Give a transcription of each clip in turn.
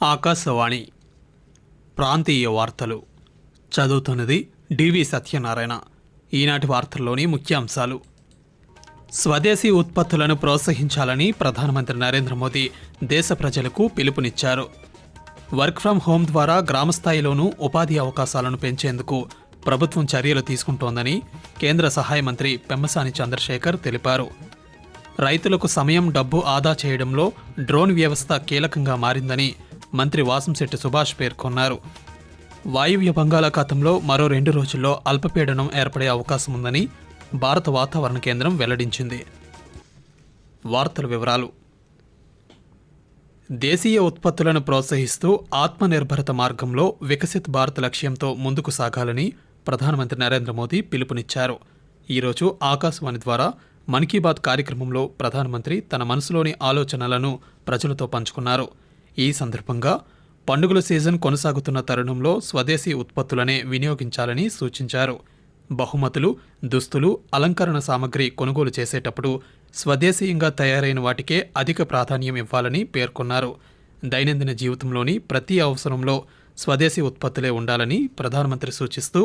ఆకాశవాణి ప్రాంతీయ వార్తలు. చదువుతున్నది డివి సత్యనారాయణ. ఈనాటి వార్తల్లోని ముఖ్యాంశాలు. స్వదేశీ ఉత్పత్తులను ప్రోత్సహించాలని ప్రధానమంత్రి నరేంద్ర మోదీ దేశ ప్రజలకు పిలుపునిచ్చారు. వర్క్ ఫ్రం హోం ద్వారా గ్రామస్థాయిలోనూ ఉపాధి అవకాశాలను పెంచేందుకు ప్రభుత్వం చర్యలు తీసుకుంటోందని కేంద్ర సహాయ మంత్రి పెమ్మసాని చంద్రశేఖర్ తెలిపారు. రైతులకు సమయం డబ్బు ఆదా చేయడంలో డ్రోన్ వ్యవస్థ కీలకంగా మారిందని మంత్రి వాసంశెట్టి సుభాష్ పేర్కొన్నారు. వాయువ్య బంగాళాఖాతంలో మరో రెండు రోజుల్లో అల్పపీడనం ఏర్పడే అవకాశం ఉందని భారత వాతావరణ కేంద్రం వెల్లడించింది. వార్తల వివరాలు. దేశీయ ఉత్పత్తులను ప్రోత్సహిస్తూ ఆత్మనిర్భరత మార్గంలో వికసిత్ భారత్ లక్ష్యంతో ముందుకు సాగాలని ప్రధానమంత్రి నరేంద్ర మోదీ పిలుపునిచ్చారు. ఈరోజు ఆకాశవాణి ద్వారా మన్ కీ బాత్ కార్యక్రమంలో ప్రధానమంత్రి తన మనసులోని ఆలోచనలను ప్రజలతో పంచుకున్నారు. ఈ సందర్భంగా పండుగల సీజన్ కొనసాగుతున్న తరుణంలో స్వదేశీ ఉత్పత్తులనే వినియోగించాలని సూచించారు బహుమతులు దుస్తులు అలంకరణ సామగ్రి కొనుగోలు చేసేటప్పుడు స్వదేశీయంగా తయారైన వాటికే అధిక ప్రాధాన్యం ఇవ్వాలని పేర్కొన్నారు దైనందిన జీవితంలోని ప్రతి అవసరంలో స్వదేశీ ఉత్పత్తులే ఉండాలని ప్రధానమంత్రి సూచిస్తూ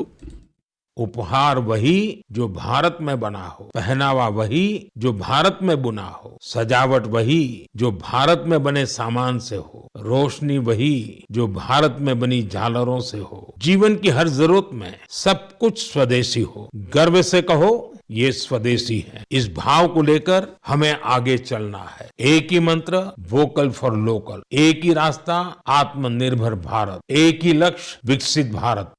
उपहार वही जो भारत में बना हो पहनावा वही जो भारत में बुना हो सजावट वही जो भारत में बने सामान से हो रोशनी वही जो भारत में बनी झालरों से हो जीवन की हर जरूरत में सब कुछ स्वदेशी हो गर्व से कहो ये स्वदेशी है इस भाव को लेकर हमें आगे चलना है एक ही मंत्र वोकल फॉर लोकल एक ही रास्ता आत्मनिर्भर भारत एक ही लक्ष्य विकसित भारत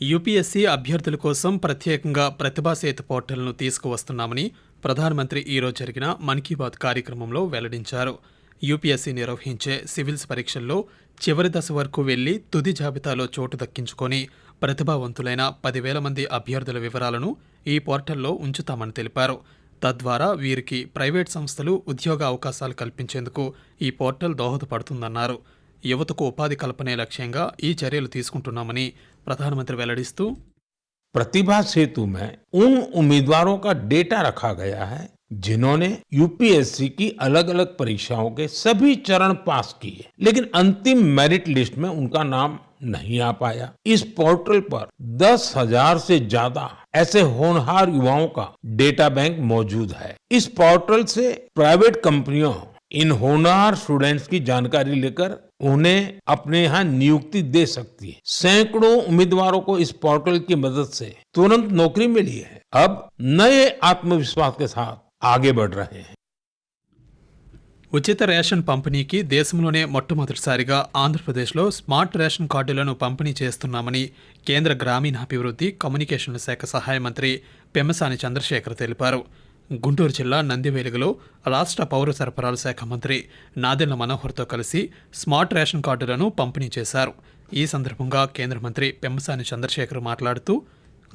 యూపీఎస్సీ అభ్యర్థుల కోసం ప్రత్యేకంగా ప్రతిభా సేతు పోర్టల్ను తీసుకువస్తున్నామని ప్రధానమంత్రి ఈరోజు జరిగిన మన్ కీ బాత్ కార్యక్రమంలో వెల్లడించారు యూపీఎస్సీ నిర్వహించే సివిల్స్ పరీక్షల్లో చివరి దశ వరకు వెళ్లి తుది జాబితాలో చోటు దక్కించుకొని ప్రతిభావంతులైన పదివేల మంది అభ్యర్థుల వివరాలను ఈ పోర్టల్లో ఉంచుతామని తెలిపారు తద్వారా వీరికి ప్రైవేట్ సంస్థలు ఉద్యోగ అవకాశాలు కల్పించేందుకు ఈ పోర్టల్ దోహదపడుతుందన్నారు యువతకు ఉపాధి కల్పనే లక్ష్యంగా ఈ చర్యలు తీసుకుంటున్నామని ప్రధానమంత్రి వెల్లడిస్తూ प्रतिभा सेतु में उन उम्मीदवारों का डेटा रखा गया है जिन्होंने यूपीएससी की अलग अलग परीक्षाओं के सभी चरण पास किए, लेकिन अंतिम मेरिट लिस्ट में उनका नाम नहीं आ पाया। इस पोर्टल पर दस हज़ार से ज़्यादा ऐसे होनहार युवाओं का डेटा बैंक मौजूद है। इस पोर्टल से प्राइवेट कंपनियों, इन होनहार स्टूडेंट्स की जानकारी लेकर उन्हें अपने यहाँ नियुक्ति दे सकती है। सैकड़ों उम्मीदवारों को इस पोर्टल की मदद से तुरंत नौकरी मिली है। अब नए आत्मविश्वास के साथ आगे बढ़ रहे हैं ఉచిత రేషన్ పంపిణీకి దేశంలోనే మొట్టమొదటిసారిగా ఆంధ్రప్రదేశ్లో స్మార్ట్ రేషన్ కార్డులను పంపిణీ చేస్తున్నామని కేంద్ర గ్రామీణాభివృద్ధి కమ్యూనికేషన్ల శాఖ సహాయ మంత్రి పెమ్మసాని చంద్రశేఖర్ తెలిపారు గుంటూరు జిల్లా నందివేలుగులో రాష్ట్ర పౌర సరఫరాల శాఖ మంత్రి నాదెళ్ల మనోహర్తో కలిసి స్మార్ట్ రేషన్ కార్డులను పంపిణీ చేశారు ఈ సందర్భంగా కేంద్ర మంత్రి పెమ్మసాని చంద్రశేఖర్ మాట్లాడుతూ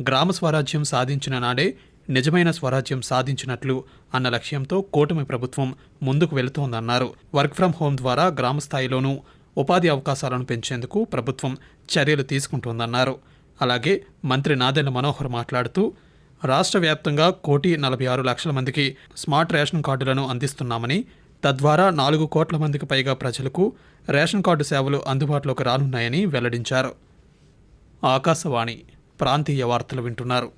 గ్రామ స్వరాజ్యం సాధించిన నాడే నిజమైన స్వరాజ్యం సాధించినట్లు అన్న లక్ష్యంతో కూటమి ప్రభుత్వం ముందుకు వెళుతోందన్నారు. వర్క్ ఫ్రం హోం ద్వారా గ్రామ స్థాయిలోనూ ఉపాధి అవకాశాలను పెంచేందుకు ప్రభుత్వం చర్యలు తీసుకుంటోందన్నారు. అలాగే మంత్రి నాదెండ్ల మనోహర్ మాట్లాడుతూ రాష్ట్ర వ్యాప్తంగా కోటి నలభై ఆరు లక్షల మందికి స్మార్ట్ రేషన్ కార్డులను అందిస్తున్నామని తద్వారా నాలుగు కోట్ల మందికి పైగా ప్రజలకు రేషన్ కార్డు సేవలు అందుబాటులోకి రానున్నాయని వెల్లడించారు. ఆకాశవాణి ప్రాంతీయ వార్తలు వింటున్నారు.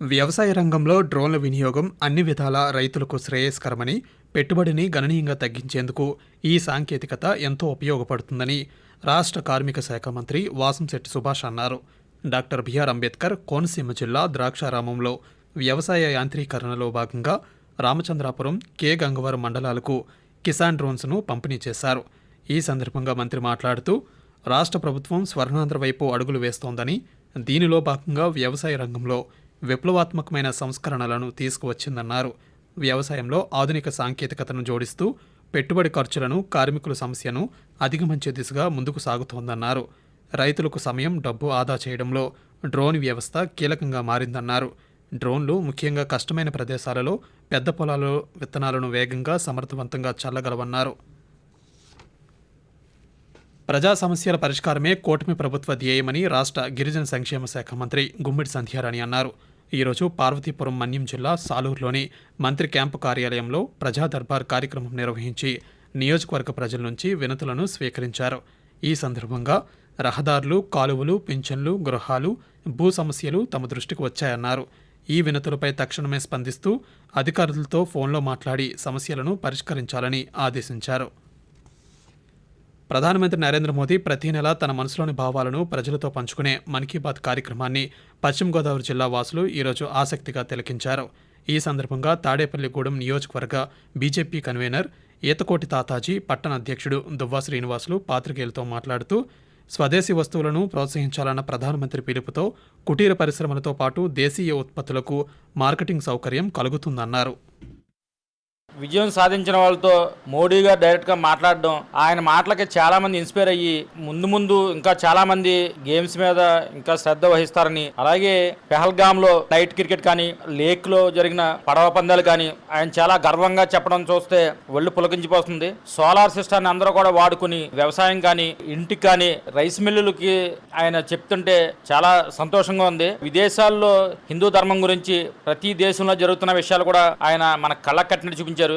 వ్యవసాయ రంగంలో డ్రోన్ల వినియోగం అన్ని విధాలా రైతులకు శ్రేయస్కరమని పెట్టుబడిని గణనీయంగా తగ్గించేందుకు ఈ సాంకేతికత ఎంతో ఉపయోగపడుతుందని రాష్ట్ర కార్మిక శాఖ మంత్రి వాసంశెట్టి సుభాష్ అన్నారు. డాక్టర్ బిఆర్ అంబేద్కర్ కోనసీమ జిల్లా ద్రాక్షారామంలో వ్యవసాయ యాంత్రీకరణలో భాగంగా రామచంద్రాపురం కె. గంగవరం మండలాలకు కిసాన్ డ్రోన్స్ను పంపిణీ చేశారు. ఈ సందర్భంగా మంత్రి మాట్లాడుతూ రాష్ట్ర ప్రభుత్వం స్వర్ణాంధ్ర వైపు అడుగులు వేస్తోందని దీనిలో భాగంగా వ్యవసాయ రంగంలో విప్లవాత్మకమైన సంస్కరణలను తీసుకువచ్చిందన్నారు. వ్యవసాయంలో ఆధునిక సాంకేతికతను జోడిస్తూ పెట్టుబడి ఖర్చులను కార్మికుల సమస్యను అధిగమించే దిశగా ముందుకు సాగుతోందన్నారు. రైతులకు సమయం డబ్బు ఆదా చేయడంలో డ్రోన్ వ్యవస్థ కీలకంగా మారిందన్నారు. డ్రోన్లు ముఖ్యంగా కష్టమైన ప్రదేశాలలో పెద్ద పొలాల్లో విత్తనాలను వేగంగా సమర్థవంతంగా చల్లగలవన్నారు. ప్రజా సమస్యల పరిష్కారమే కూటమి ప్రభుత్వ ధ్యేయమని రాష్ట్ర గిరిజన సంక్షేమ శాఖ మంత్రి గుమ్మిడి సంధ్యారాణి అన్నారు. ఈరోజు పార్వతీపురం మన్యం జిల్లా సాలూరులోని మంత్రి క్యాంపు కార్యాలయంలో ప్రజా దర్బార్ కార్యక్రమం నిర్వహించి నియోజకవర్గ ప్రజల నుంచి వినతులను స్వీకరించారు. ఈ సందర్భంగా రహదారులు కాలువలు పింఛన్లు గృహాలు భూ సమస్యలు తమ దృష్టికి వచ్చాయన్నారు. ఈ వినతులపై తక్షణమే స్పందిస్తూ అధికారులతో ఫోన్లో మాట్లాడి సమస్యలను పరిష్కరించాలని ఆదేశించారు. ప్రధానమంత్రి నరేంద్ర మోదీ ప్రతి నెల తన మనసులోని భావాలను ప్రజలతో పంచుకునే మన్ కీ బాత్ కార్యక్రమాన్ని పశ్చిమ గోదావరి జిల్లా వాసులు ఈరోజు ఆసక్తిగా తిలకించారు. ఈ సందర్భంగా తాడేపల్లిగూడెం నియోజకవర్గ బీజేపీ కన్వీనర్ ఈతకోటి తాతాజీ పట్టణ అధ్యక్షుడు దువ్వా శ్రీనివాసులు పాత్రికేయులతో మాట్లాడుతూ స్వదేశీ వస్తువులను ప్రోత్సహించాలన్న ప్రధానమంత్రి పిలుపుతో కుటీర పరిశ్రమలతో పాటు దేశీయ ఉత్పత్తులకు మార్కెటింగ్ సౌకర్యం కలుగుతుందన్నారు. విజయం సాధించిన వాళ్ళతో మోడీ గారు డైరెక్ట్గా మాట్లాడడం ఆయన మాటలకి చాలా మంది ఇన్స్పైర్ అయ్యి ముందు ముందు ఇంకా చాలా మంది గేమ్స్ మీద ఇంకా శ్రద్ధ వహిస్తారని అలాగే పెహల్గామ్లో నైట్ క్రికెట్ కానీ లేక్లో జరిగిన పడవ పందాలు కానీ ఆయన చాలా గర్వంగా చెప్పడం చూస్తే ఒళ్ళు పులకించిపోతుంది. సోలార్ సిస్టాన్ని అందరూ కూడా వాడుకుని వ్యవసాయం కానీ ఇంటికి కానీ రైస్ మిల్లులకి ఆయన చెప్తుంటే చాలా సంతోషంగా ఉంది. విదేశాల్లో హిందూ ధర్మం గురించి ప్రతి దేశంలో జరుగుతున్న విషయాలు కూడా ఆయన మన కళ్ళ కట్టినట్టు చూపించారు.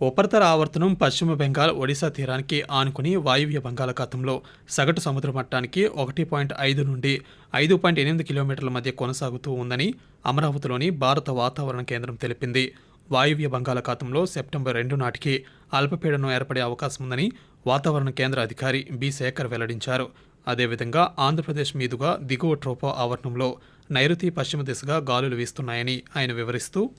ఉపరితల ఆవర్తనం పశ్చిమ బెంగాల్ ఒడిశా తీరానికి ఆనుకుని వాయువ్య బంగాళాఖాతంలో సగటు సముద్ర మట్టానికి ఒకటి పాయింట్ ఐదు నుండి ఐదు పాయింట్ ఎనిమిది కిలోమీటర్ల మధ్య కొనసాగుతూ ఉందని అమరావతిలోని భారత వాతావరణ కేంద్రం తెలిపింది. వాయువ్య బంగాళాఖాతంలో సెప్టెంబర్ రెండు నాటికి అల్పపీడనం ఏర్పడే అవకాశం ఉందని వాతావరణ కేంద్ర అధికారి బి. శేఖర్ వెల్లడించారు. అదేవిధంగా ఆంధ్రప్రదేశ్ మీదుగా దిగువ ట్రోపో ఆవరణంలో నైరుతి పశ్చిమ దిశగా గాలులు వీస్తున్నాయని ఆయన వివరిస్తూ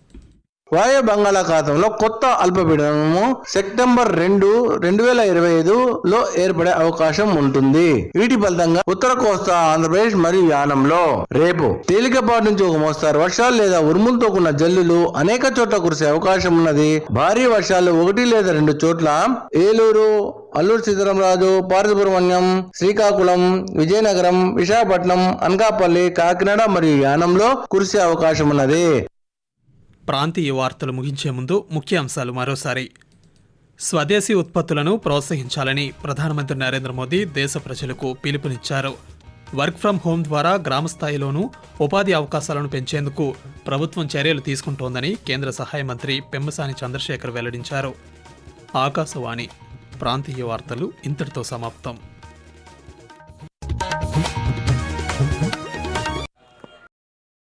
వాయు బంగాళాఖాతంలో కొత్త అల్పపీడనము సెప్టెంబర్ రెండు రెండు వేల ఇరవై ఐదులో ఏర్పడే అవకాశం ఉంటుంది. వీటి ఫలితంగా ఉత్తర కోస్తా ఆంధ్రప్రదేశ్ మరియు యానంలో రేపు తేలికపాటి నుంచి ఒక మోస్తారు వర్షాలు లేదా ఉరుములతో కూడిన జల్లులు అనేక చోట్ల కురిసే అవకాశం ఉన్నది. భారీ వర్షాలు ఒకటి లేదా రెండు చోట్ల ఏలూరు అల్లూరు సీతారామరాజు పార్వతీపురమణ్యం శ్రీకాకుళం విజయనగరం విశాఖపట్నం అనకాపల్లి కాకినాడ మరియు యానంలో కురిసే అవకాశం ఉన్నది. ప్రాంతీయ వార్తలు ముగించే ముందు ముఖ్య అంశాలు మరోసారి. స్వదేశీ ఉత్పత్తులను ప్రోత్సహించాలని ప్రధానమంత్రి నరేంద్ర మోదీ దేశ ప్రజలకు పిలుపునిచ్చారు. వర్క్ ఫ్రం హోం ద్వారా గ్రామస్థాయిలోనూ ఉపాధి అవకాశాలను పెంచేందుకు ప్రభుత్వం చర్యలు తీసుకుంటోందని కేంద్ర సహాయ మంత్రి పెమ్మసాని చంద్రశేఖర్ వెల్లడించారు. ఆకాశవాణి ప్రాంతీయ వార్తలు ఇంతటితో సమాప్తం.